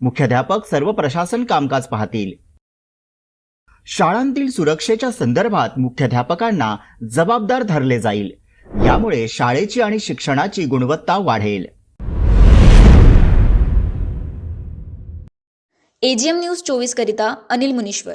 मुख्याध्यापक सर्व प्रशासन कामकाज पाहतील. शाळांतील सुरक्षेच्या संदर्भात मुख्याध्यापकांना जबाबदार धरले जाईल. यामुळे शाळेची आणि शिक्षणाची गुणवत्ता वाढेल. एजीएम न्यूज चोवीस करिता अनिल मुनीश्वर.